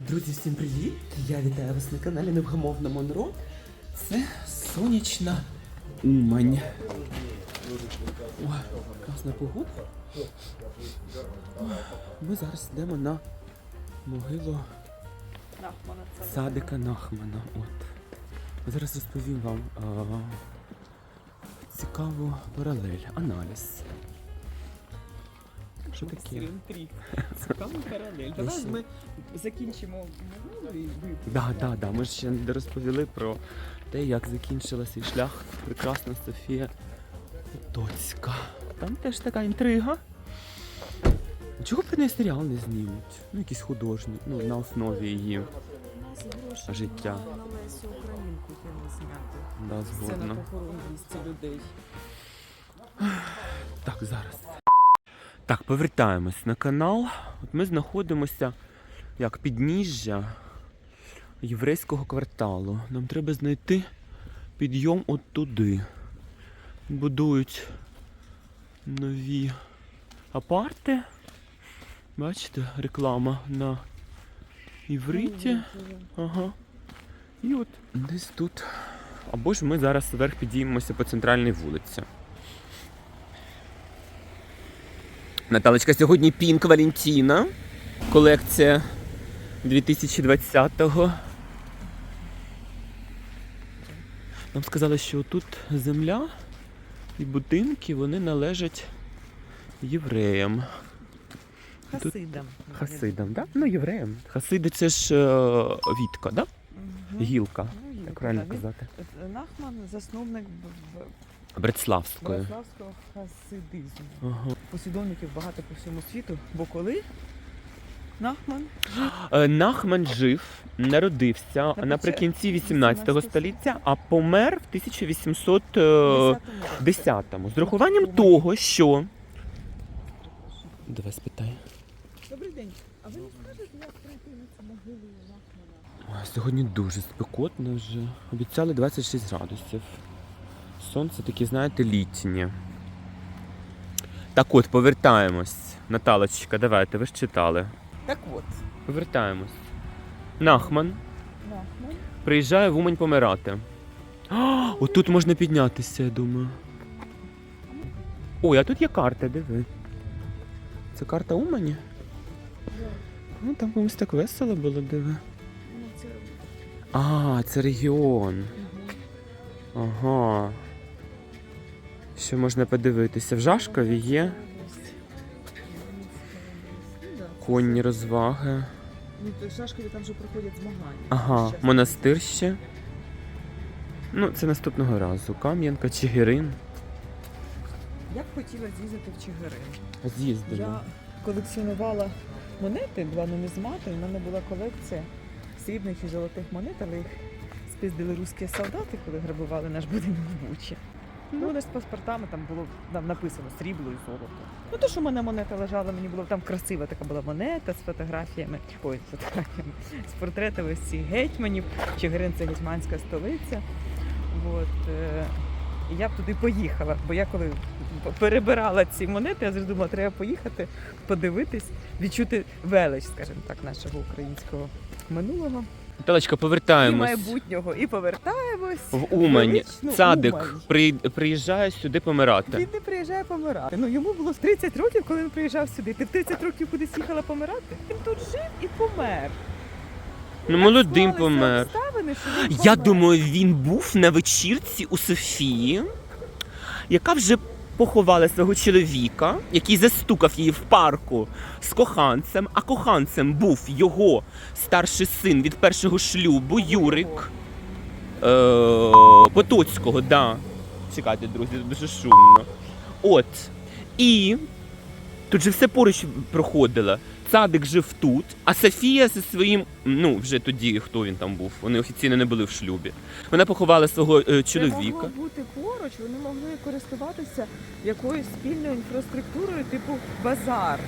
Друзі, всім привіт! Я вітаю вас на каналі Невгамовна Монро. Це сонячна Умань. О, класна погода. Ми зараз йдемо на могилу Садика Нахмана. От. Зараз розповім вам а, цікаву паралель, аналіз. Що таке? Цікавий паралель. Давай ми закінчимо минулу і випустимо. Да, да, да. Ми ж ще не розповіли про те, як закінчила свій шлях прекрасна Софія Потоцька. Там теж така інтрига. Чого про неї серіал не знімуть? Ну, якийсь художній, ну, на основі її. Життя. Лесю Українку треба зняти. Да, Це на згодна. похорон 200 людей. Так, зараз. Так, повертаємось на канал. От ми знаходимося як підніжжя єврейського кварталу. Нам треба знайти підйом от туди. Будують нові апарти. Бачите, реклама на івриті. Ага. І от десь тут. Або ж ми зараз вверх підіймемося по центральній вулиці. Наталочка, сьогодні Пінк Валентіна. Колекція 2020-го. Нам сказали, що тут земля і будинки вони належать євреям. Хасидам. Хасидам, так? Да? Ну, євреям. Хасиди це ж е, вітка, да? Мгм. Гілка, Ну, як правильно да. Казати. Е, Нахман засновник Б- Б- Братславської. Братславського хасидизму. Ага. Послідовників багато по всьому світу, бо коли Нахман Е, Нахман жив, народився наприкінці 18 століття, а помер в 1810-му. З урахуванням того, що. Давай спитай. Добрий день. А ви не скажете, як прийти на цю могилу Нахмана? Сьогодні дуже спекотно вже. Обіцяли 26 градусів. Сонце таке, знаєте, літнє. Так от, повертаємось. Наталочка, давайте, ви ж читали. Так от, Повертаємось. Нахман Нахман приїжджає в Умань помирати. А, отут можна піднятися, я думаю. Ой, а тут є карта, диви. Це карта Умані? Ну, там комусь так весело було, диви. ну, А, це регіон. Ага. Що можна подивитися? В Жашкові є конні розваги. Ну, то в Шашкові там вже проходять змагання. Ага, монастир ще. Ну, це наступного разу. Кам'янка, Чигирин. Я б хотіла з'їздити в Чигирин. З'їздили. Я колекціонувала монети, була нумізматом, у мене була колекція срібних і золотих монет, але їх спиздили русські солдати, коли грабували наш будинок в Бучі. Ну, вони з паспортами там було там написано срібло і золото. Ну, то, що в мене монета лежала, мені було там красива така була монета з фотографіями, ой, з фотографіями, з портретами всіх гетьманів. Чигирин це гетьманська столиця. От, е, я б туди поїхала, бо я коли перебирала ці монети, я завжди думала, треба поїхати, подивитись, відчути велич, скажімо так, нашого українського минулого Талочка, і повертаємось майбутнього. І повертаємось. в Умань. величну Цадик Умань. при... приїжджає сюди помирати. Він не приїжджає помирати. Ну йому було 30 років, коли він приїжджав сюди. Ти в 30 років кудись їхала помирати? Він тут жив і помер. Ну, молодим помер. обставини, що він Я думаю, він був на вечірці у Софії, яка вже поховала свого чоловіка, який застукав її в парку з коханцем, а коханцем був його старший син від першого шлюбу, Юрик е- Потоцького, да. Чекайте, друзі, дуже шумно. От. І тут же все поруч проходило. Цадик жив тут, а Софія зі своїм, ну вже тоді хто він там був, вони офіційно не були в шлюбі. Вона поховала свого е, чоловіка. могло бути поруч, вони могли користуватися якоюсь спільною інфраструктурою, типу базар.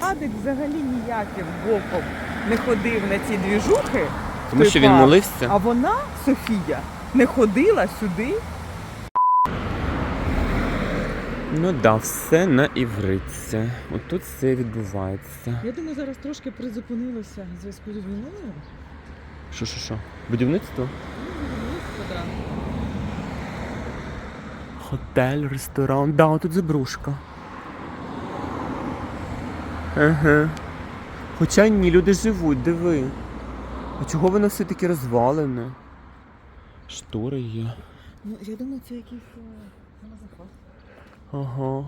Адик взагалі ніяким боком не ходив на ці двіжухи, Тому той що він молився. а вона, Софія, не ходила сюди. Ну да, все на івриці. Отут все відбувається. Я думаю, зараз трошки призупинилося в зв'язку з війною. Що, що, що? Будівництво? Ну, будівництво, да. Хотель, ресторан. Да, тут забрушка. Ага. Хоча ні, люди живуть, диви. А чого воно все таки розвалене? Штори є. Ну, я думаю, це якийсь е, самозахват. Ага.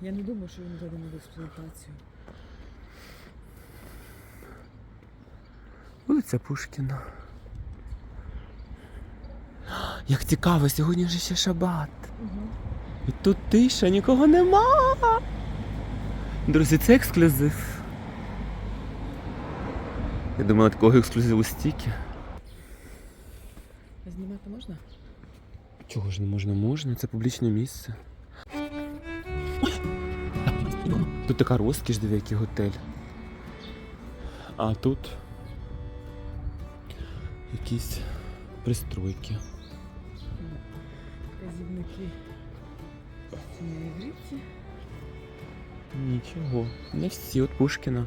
Я не думаю, що він введений в експлуатацію. Вулиця Пушкіна. Як цікаво, сьогодні ж ще шабат. Угу. І тут тиша, нікого нема. Друзі, це ексклюзив. Я думала, такого ексклюзиву стільки. А знімати можна? Чого ж не можна? Можна, це публічне місце. Тут така розкіш, диви, який готель. А тут якісь пристройки. Казівники цієї івриці. Нічого, не всі от Пушкіна.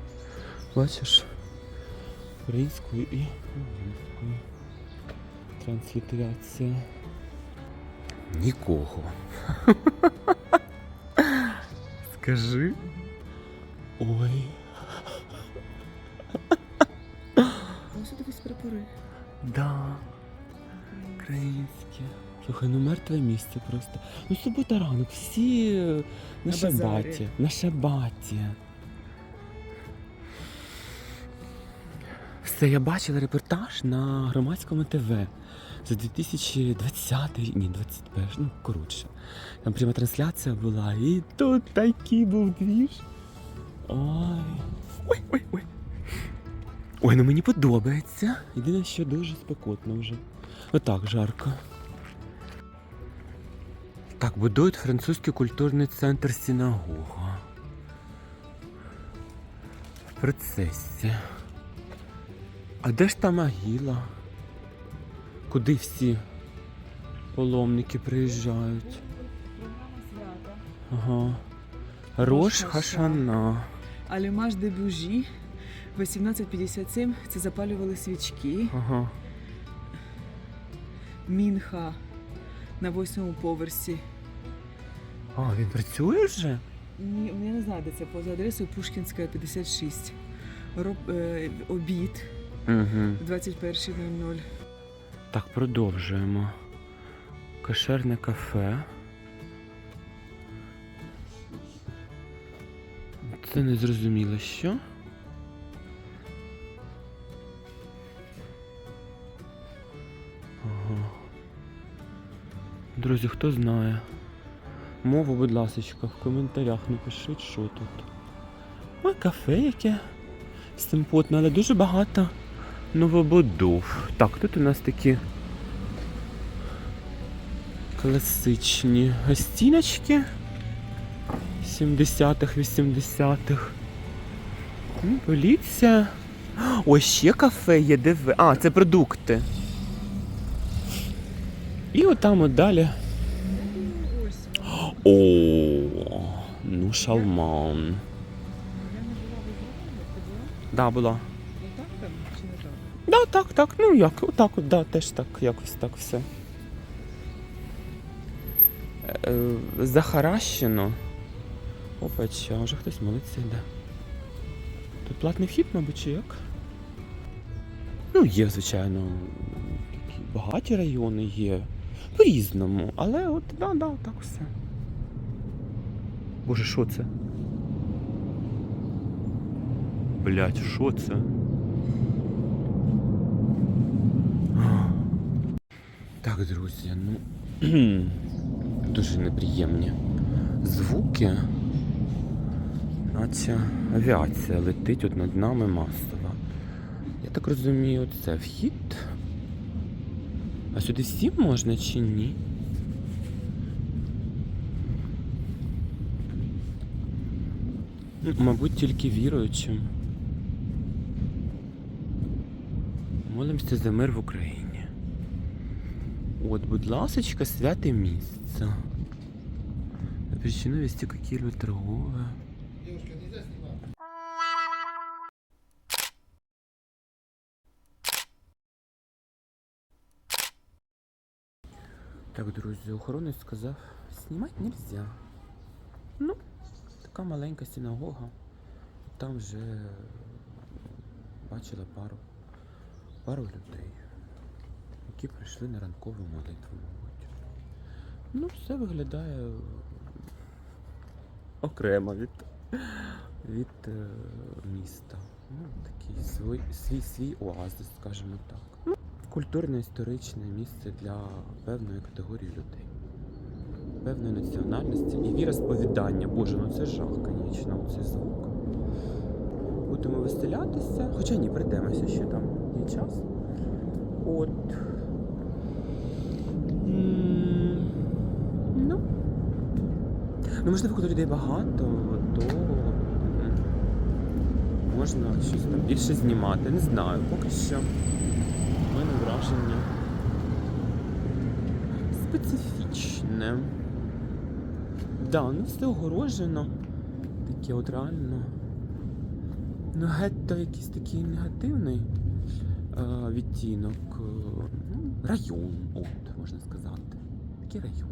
Бачиш? Українською і англійською. Транслітерація. Нікого. Скажи. Ой. Ось дивись прапори. Да. Українське. Слухай, ну мертве місце просто. Ну субота ранок, всі на, На шабаті. базарі. На шабаті. Все, я бачила репортаж на громадському ТВ за 2020 рік, ні, 21, ну коротше. Там пряма трансляція була, і тут такий був двіж. Ой. Ой, ой, ой. Ой, ну мені подобається. Єдине, що дуже спекотно вже. Отак жарко. Так, будують французький культурний центр синагога. В процесі. А де ж та могила? Куди всі паломники приїжджають? Ага. Рош Рош Хашана. Алімаж де Бужі. 1857 це запалювали свічки. Ага. Мінха на восьмому поверсі. А, він працює вже? Ні, я не знаю, де це поза адресою Пушкінська 56. Роб, е, обід Угу. 21.00. Так, продовжуємо. Кошерне кафе. Це не зрозуміло що. Ага. Друзі, хто знає? Мову, будь ласка, в коментарях напишіть, що тут. Ой, кафе яке симпотне, але дуже багато новобудов. Так, тут у нас такі класичні гостіночки 70-х, 80-х. Ну, Поліція. О, ще кафе є, де ви. А, це продукти. І отам от далі. О, ну шалман. Да, була. Да, так, так, ну як, отак от, да, теж так, якось так все. Е, захаращено. Опача, вже хтось молиться йде. Тут платний вхід, мабуть, чи як? Ну, є, звичайно, такі багаті райони є. По-різному, але от, да, да, так все. Боже, що це? Блять, що це? Так, друзі, ну дуже неприємні звуки. Наче авіація летить от над нами масово. Я так розумію, це вхід. А сюди всім можна чи ні? Ну, Мабуть, тільки віруючим. Молимося за мир в Україні. От, будь ласочка, святе місце. Запрещено вести какие-либо торговые. Так, друзі, охоронець сказав, знімати нельзя. Ну, така маленька синагога. Там вже бачила пару, пару людей, які прийшли на ранкову молитву, мабуть. Ну, все виглядає окремо від, від е, міста. Ну, такий свій, свій, свій оазис, скажімо так. Ну, культурно-історичне місце для певної категорії людей. Певної національності і віросповідання. Боже, ну це жах, звісно, цей звук. Будемо веселятися. Хоча ні, прийдемося ще там є час. От. Ну. Ну, можливо, коли людей багато, то можна щось там більше знімати. Не знаю, поки що. Враження специфічне. Да, ну все огорожено. Таке от реально. Ну, гетто якийсь такий негативний е, відтінок. е, ну, район, от, можна сказати. Такий район.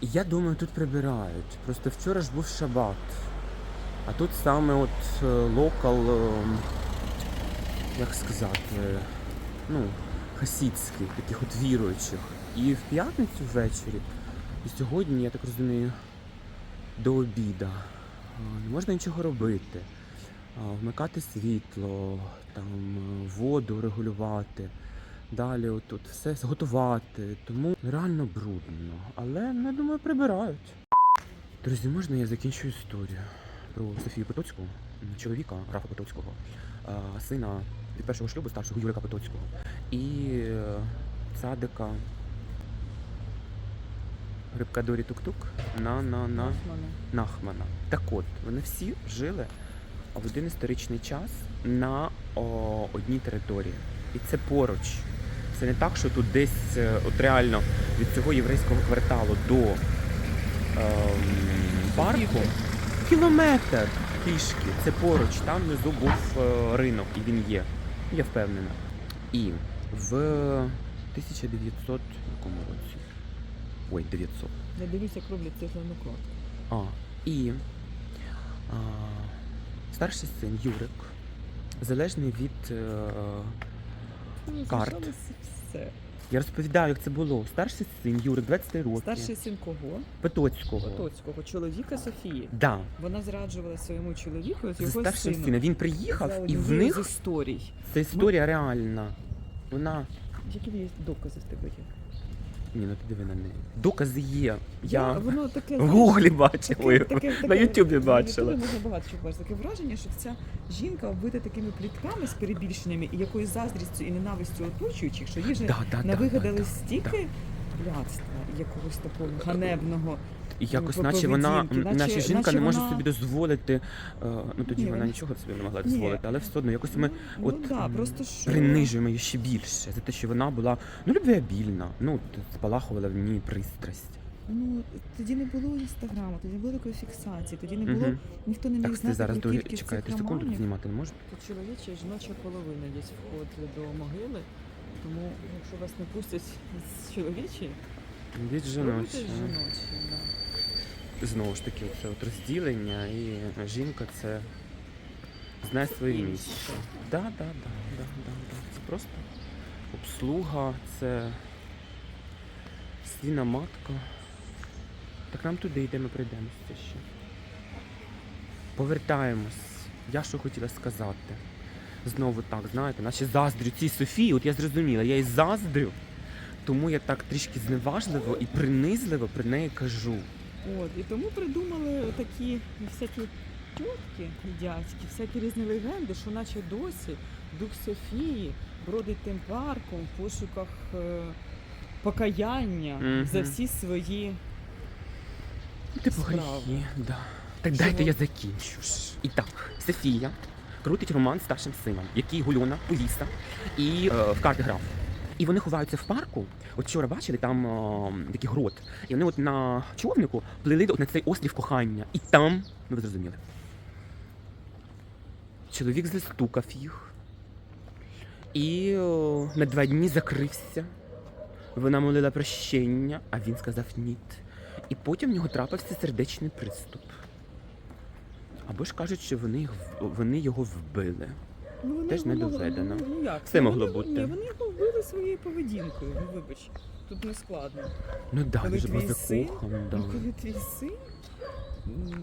Я думаю, тут прибирають. Просто вчора ж був шабат. А тут саме от е, локал, е, як сказати, ну, хасідських, таких от віруючих. І в п'ятницю ввечері, і сьогодні, я так розумію, до обіда. Не можна нічого робити. Вмикати світло, там воду регулювати. Далі отут все готувати. Тому реально брудно. Але ну, я думаю, прибирають. Друзі, можна я закінчу історію про Софію Потоцьку, чоловіка Рафа Потоцького, сина від першого шлюбу старшого Юрика Потоцького і е, цадика Рибкадорі Тук-Тук на, на, на Нахмана. Так от, вони всі жили в один історичний час на о, одній території. І це поруч. Це не так, що тут десь е, от реально від цього єврейського кварталу до ем, парку кілометр пішки. Це поруч. Там внизу був е, ринок, і він є. Я впевнена. І в 1900 якому році? Ой, 900. Не дивлюся, як роблять циферну кладку. А, і а, старший син Юрик, залежний від. Е, Карт. Все. Я розповідаю, як це було. Старший син Юрик, 20 років. Старший син кого? Потоцького. Потоцького, чоловіка Софії. Да. Вона зраджувала своєму чоловіку з Це його старший сином. син. Він приїхав, За і в з них історій. ця історія реальна. Вона. Які є докази в тебе є? Ні, ну ти диви на неї. Докази є. Я воно таке в гуглі бачила. Таке- таке- на Ютубі бачила. Ютубі можна багато чого бачити. Таке враження, що ця жінка вбита такими плітками з перебільшеннями і якоюсь заздрістю і ненавистю оточуючих, що їй вже Да, да, да, навигадали да, стільки блядства якогось такого ганебного. І якось, наче вона, поведінки, наче- наче жінка наче не може вона- собі дозволити. е, ну тоді Ні, вона вона- нічого собі не могла Ні. дозволити, але все одно якось ми ну от да, м, просто що принижуємо її ще більше за те, що вона була ну любвеобільна, ну т- спалахувала в ній пристрасть. Ну тоді не було інстаграму, тоді не було такої фіксації, тоді не було Мгм. ніхто не міг Так ти знати зараз про до кількість чекай, цих секунду романів. знімати не можеш? Тут чоловіча і жіноча половина десь входить до могили. Тому якщо вас не пустять з чоловічої, Від спробуйте жіночі. з жіночої. Да. Знову ж таки, це от розділення, і жінка це знає своє місце. Да, да, да, да, да, да. Це просто обслуга, це свіна матка. Так нам туди йдемо, прийдемося ще. Повертаємось. Я що хотіла сказати. Знову так, знаєте, наче заздрю цій Софії, от я зрозуміла, я їй заздрю, тому я так трішки зневажливо і принизливо при неї кажу. От, і тому придумали такі всякі тітки і дядьки, всякі різні легенди, що наче досі дух Софії бродить тим парком в пошуках е, покаяння Мгм. за всі свої. Типу Справа. гріхи, да. Так Чого? дайте я закінчу. ж. І так, Софія крутить роман з старшим сином, який гульона, повіса і е, в карти грав. І вони ховаються в парку. От вчора бачили, там о, такий грот. І вони от на човнику плили от на цей острів кохання. І там, ну ви зрозуміли. Чоловік застукав їх. І о, на два дні закрився. Вона молила прощення, а він сказав ні. І потім в нього трапився сердечний приступ. Або ж кажуть, що вони, вони його вбили. Ну, вони Теж не його доведено. Ну, ну, як? Все Ну, могло вони- бути. Ні, вони його вбили своєю поведінкою. Ну, вибач, тут не складно. Ну да, Коли дуже твій син-. Да. Ну, коли твій син. м,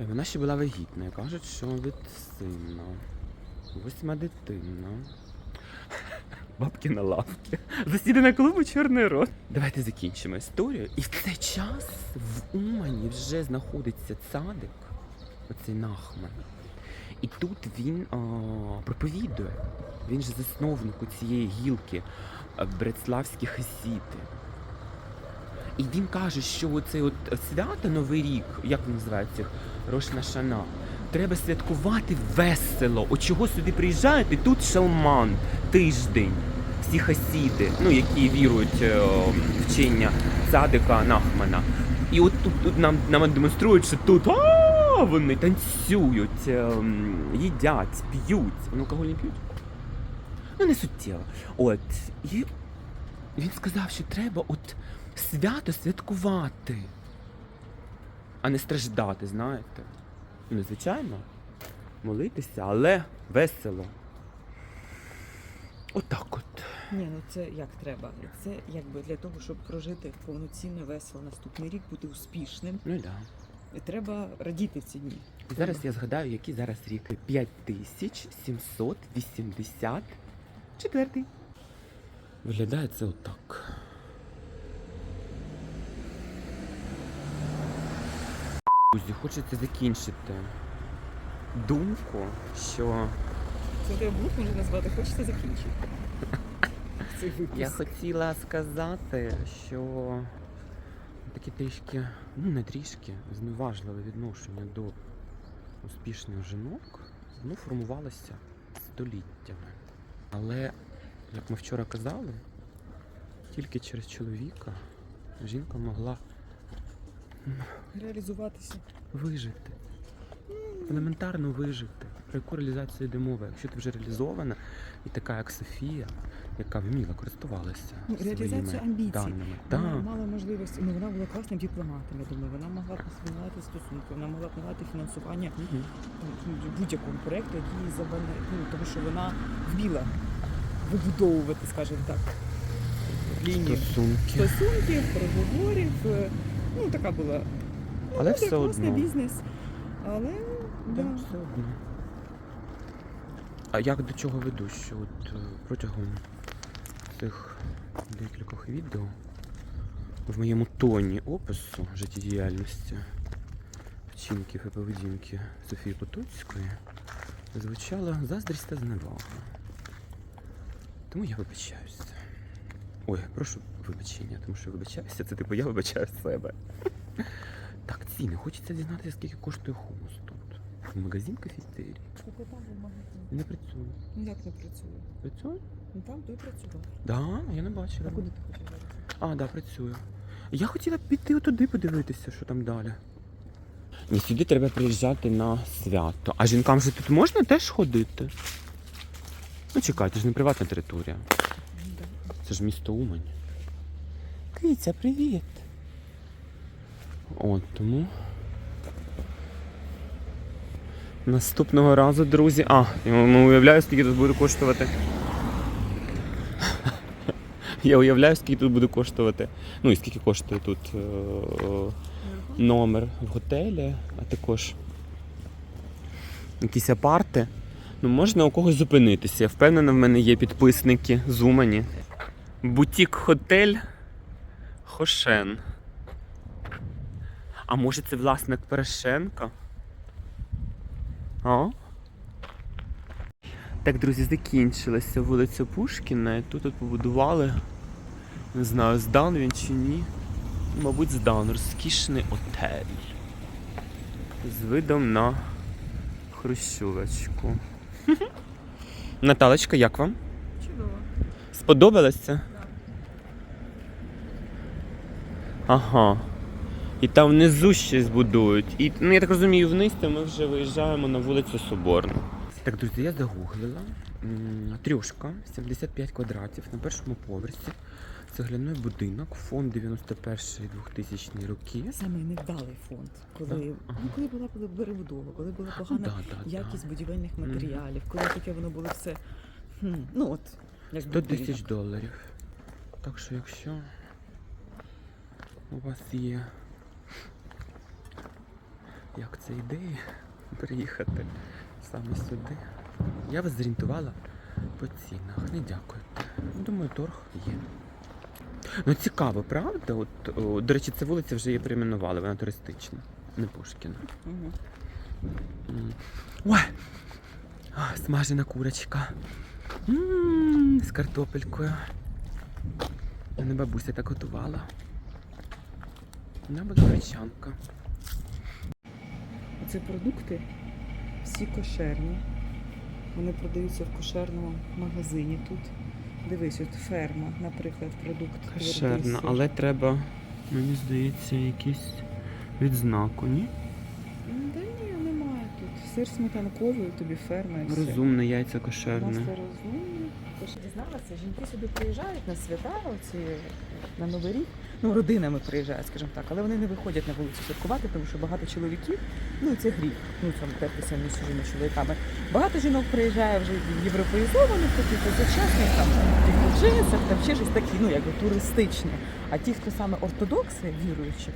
Е, Вона ще була вагітна, і кажуть, що від сина. Восьма дитина. Бабки на лавці. Засідана клубу Чорний рот. Давайте закінчимо історію. І в цей час в Умані вже знаходиться цадик, оцей Нахман. І тут він а, проповідує. Він же засновник у цієї гілки а, Братславські хасіти. І він каже, що оце от свято Новий рік, як він називається, Рошна Шана, треба святкувати весело. От чого сюди приїжджають, і тут шалман, тиждень, всі хасіди, ну які вірують е, в вчення цадика Нахмана. І от тут, тут нам, нам демонструють, що тут вони танцюють, е, їдять, п'ють. Вони алкоголь не п'ють? Ну, не суттєво. От. І він сказав, що треба от свято святкувати, а не страждати, знаєте. Ну, звичайно, молитися, але весело. Отак от. Ні, ну це як треба. Це якби для того, щоб прожити повноцінно весело наступний рік, бути успішним. Ну да. Треба радіти ці дні. І зараз я згадаю, які зараз ріки. 5784. Виглядає це отак. Друзі, хочеться закінчити думку, що Це тебе блок може назвати, хочеться закінчити. Я хотіла сказати, що таке трішки, ну не трішки, зневажливе відношення до успішних жінок, воно формувалося століттями. Але, як ми вчора казали, тільки через чоловіка жінка могла Реалізуватися. вижити. Елементарно вижити. Про яку реалізацію йде мова? Якщо ти вже реалізована, і така як Софія, яка вміла користувалася Ну, реалізацію амбіцій. даними. Вона Так. мала можливість, ну вона була класним дипломатом, я думаю. Вона могла посвинувати стосунки, вона могла надати фінансування Мгм. ну, будь-якому проєкту, який забане, ну, тому що вона вміла вибудовувати, скажімо так, лінію Стосунки. стосунків, переговорів. е, Ну, така була Але ну, все класний одно. бізнес. Але Да, да. все одно. А як до чого веду? Що от е, протягом цих декількох відео в моєму тоні опису життєдіяльності вчинків і поведінки Софії Потоцької звучала заздрість та зневага. Тому я вибачаюся. Ой, прошу вибачення, тому що вибачаюся, це типу я вибачаю себе. Так, ціни. Хочеться дізнатися, скільки коштує хумус тут. Магазин кафетерій. Не працює. Ну як не працює? Працює? Ну там той працював. Да, я не бачила. А куди ти зараз? А, да, працює. Я хотіла піти туди подивитися, що там далі. Ні, сюди треба приїжджати на свято. А жінкам же тут можна теж ходити? Ну чекай, це ж не приватна територія. Ну. Це ж місто Умань. Киця, привіт. От тому. Наступного разу, друзі. А, я уявляю, скільки тут буде коштувати. Я уявляю, скільки тут буде коштувати. Ну і скільки коштує тут е, номер в готелі, а також якісь апарти. Ну, можна у когось зупинитися. Я впевнена, в мене є підписники з Умані. Бутік Хотель Хошен. А може це власник Порошенка? А? Так, друзі, закінчилася вулиця Пушкіна. І тут от побудували. Не знаю, здан він чи ні. Мабуть, здан. Розкішний отель. З видом на Хрущовочку. Наталочка, як вам? Чудово. Сподобалося? Ага. І там внизу щось будують. І, ну, я так розумію, вниз то ми вже виїжджаємо на вулицю Соборну. Так, друзі, я загуглила. Трьошка, 75 квадратів на першому поверсі. Цегляний будинок, фонд 91-2000 роки. Саме невдалий фонд, коли, Да? Ну, коли була перебудова, коли була Ну, погана да, да, да. якість будівельних Мгм. матеріалів, коли таке воно було все. хм, Ну от, як 100 будинок. тисяч доларів. Так що якщо у вас є як це ідея приїхати саме сюди, я вас зорієнтувала по цінах. Не дякуйте. Думаю, торг є. Ну цікаво, правда? От, о, до речі, ця вулиця вже її перейменували, вона туристична, не Пушкіна. М. Ой! А, Смажена курочка. М, З картопелькою. Мене бабуся так готувала. Вона буде гречанка. Це продукти всі кошерні. Вони продаються в кошерному магазині тут. Дивись, от ферма, наприклад, продукт. Кошерна, але треба, мені здається, якийсь відзнаку, ні? Да ні, немає тут. Сир сметанковий, тобі ферма і все. Розумне яйця кошерне. Масло розумне. Тож дізналася, жінки сюди приїжджають на свята, оці на Новий рік. Ну, родинами приїжджають, скажімо так, але вони не виходять на вулицю святкувати, тому що багато чоловіків, ну це гріх, ну там тертися між чужими чоловіками. Багато жінок приїжджає вже європеїзованих, таких сучасних, там в джинсах, там ще щось такі, ну якби туристичні. А ті, хто саме ортодокси, віруючі,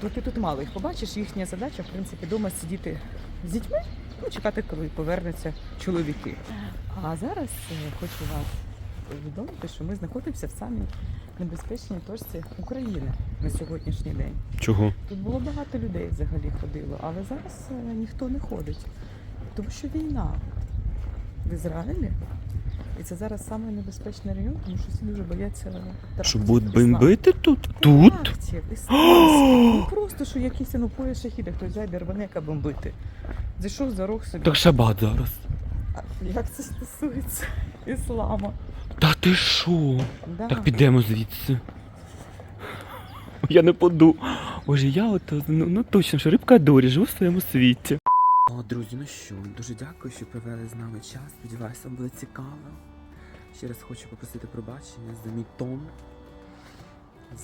то ти тут мало їх побачиш. Їхня задача, в принципі, вдома сидіти з дітьми, ну чекати, коли повернуться чоловіки. А зараз е, хочу вас повідомити, що ми знаходимося в самій небезпечній точці України на сьогоднішній день. Чого? Тут було багато людей взагалі ходило, але зараз е, ніхто не ходить, тому що війна в Ізраїлі. І це зараз саме небезпечний район, тому що всі дуже бояться терактів Що будуть бомбити тут? Тут? Терактів. Ну просто що якийсь ну пояс шахіда, хтось зайде рване, яка бомбити. Зайшов за рог собі. Так шабат зараз. А Як це стосується ісламу? Та ти що? Да. Так підемо звідси. Я не поду. Боже, я от ну, ну точно, що рибка дорі, живу в своєму світі. О, друзі, ну що, дуже дякую, що провели з нами час. Сподіваюся, вам було цікаво. Ще раз хочу попросити пробачення за мій тон,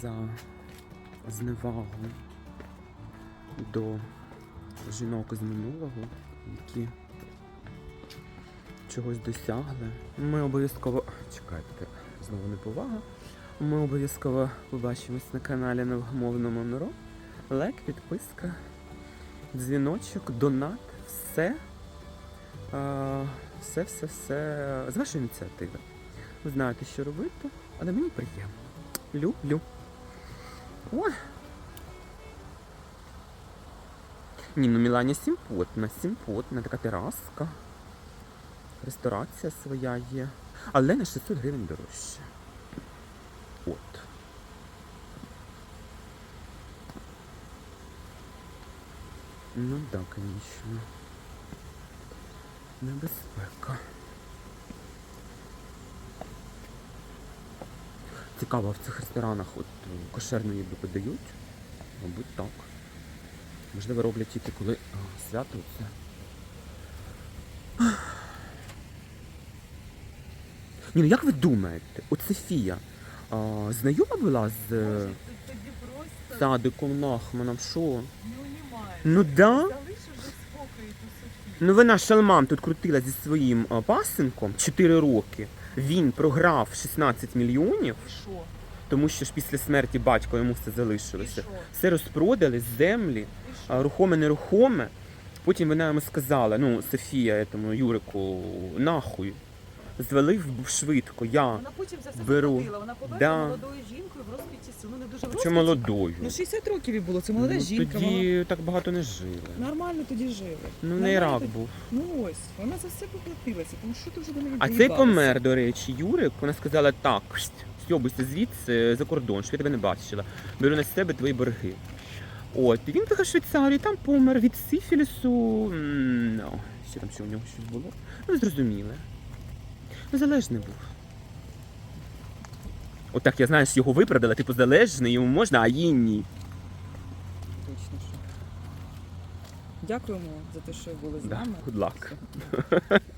за зневагу до жінок з минулого, які чогось досягли. Ми обов'язково. Чекайте, знову неповага. Ми обов'язково побачимось на каналі Невгамовному Миро. Лайк, підписка, дзвіночок, донат, все. А, все, все, все з вашої ініціативи. Ви знаєте, що робити, але мені приємно. Люблю. Ой. Ні, ну Мілані симпотна, симпотна, така тераска. Ресторація своя є. Але на 600 гривень дорожче. От. Ну так, да, звісно. Небезпека. Цікаво, в цих ресторанах от кошерну їду подають? Мабуть, так. Можливо, роблять тільки коли а, свято це. Ні, ну як ви думаєте, от Софія а, знайома була з е, тоді просто садиком Нахманом? Що? ну немає. Ну да? Залиш вже спокою ту Софію. Ну вона шалман тут крутила зі своїм а, пасенком 4 роки. Він програв 16 мільйонів, що? Тому що ж після смерті батька йому все залишилося. Все розпродали, з землі, рухоме нерухоме. Потім вона йому сказала, ну, Софія, этому Юрику, нахуй. Звалив швидко, я. Вона потім за все Беру. заплатила. Вона померла Да. молодою жінкою в розквіті сил. Ну не дуже в Чи молодою? Ну 60 років їй було, це молода Ну, жінка. Тоді так багато не жили. Нормально тоді жили. Ну, в неї рак тоді- був. Ну ось, вона за все поплатилася, тому що ти вже до неї А цей помер, до речі, Юрик. Вона сказала так, сьобуйся звідси за кордон, що я тебе не бачила. Беру на себе твої борги. От, і він в Швейцарію, і там помер від сифілісу. М, Ну, ще там ще у нього щось було. Ну, зрозуміле. Незалежний був. Отак, я знаєш, його виправдала, типу залежний, йому можна, а їй ні. Точно що. Дякуємо за те, що ви були з Да, нами. good luck.